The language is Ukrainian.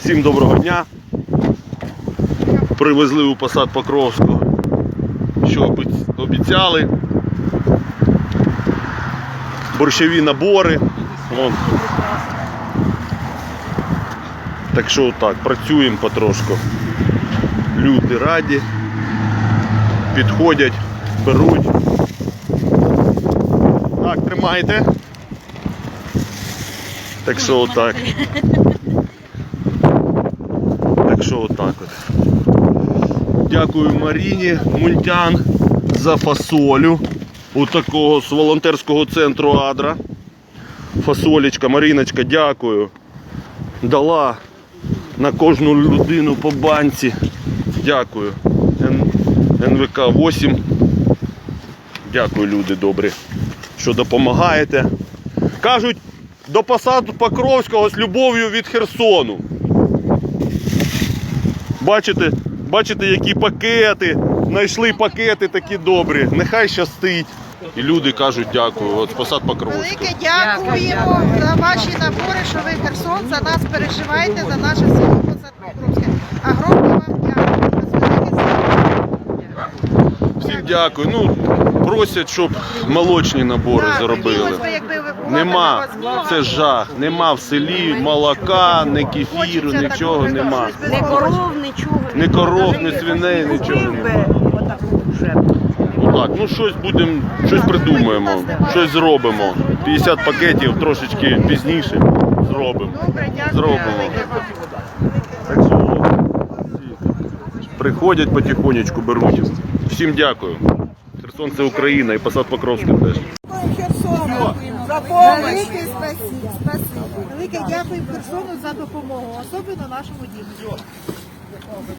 Всім доброго дня. Привезли у посад Покровського. Що обіцяли. Борщові набори. Вон. Так що так, працюємо потрошку. Люди раді. Підходять, беруть. Так, тримайте. Так що отак. Так що отак от. Дякую Маріні Мунтян за фасолю. У такого з волонтерського центру Адра. Фасолечка, Маріночка, дякую. Дала на кожну людину по банці. Дякую. НВК 8. Дякую, люди добрі, що допомагаєте. Кажуть, до посаду Покровського з любов'ю від Херсону. Бачите, бачите, які пакети. Знайшли пакети такі добрі. Нехай щастить. І люди кажуть дякую. От посад Покровського. Велике дякуємо за ваші набори, що ви Херсон за нас переживаєте, за наше село Посад Покровське. Огромне вам дякую. Всім дякую. Ну, просять, щоб молочні набори заробили. Нема, це жах. Нема в селі молока, ні кефіру, нічого нема. Не коров, нічого. Ні коров, ні свиней, нічого нема. Так, ну щось будемо, щось придумаємо, щось зробимо. 50 пакетів трошечки пізніше зробимо. Добре. Зробимо. Так що приходять потихонечку, беруть. Всім дякую. Херсон це Україна і посад Покровський теж. Дякуємо. Велике спасибо. спасибо. Велике дякую Херсону за допомогу, особливо нашому діду.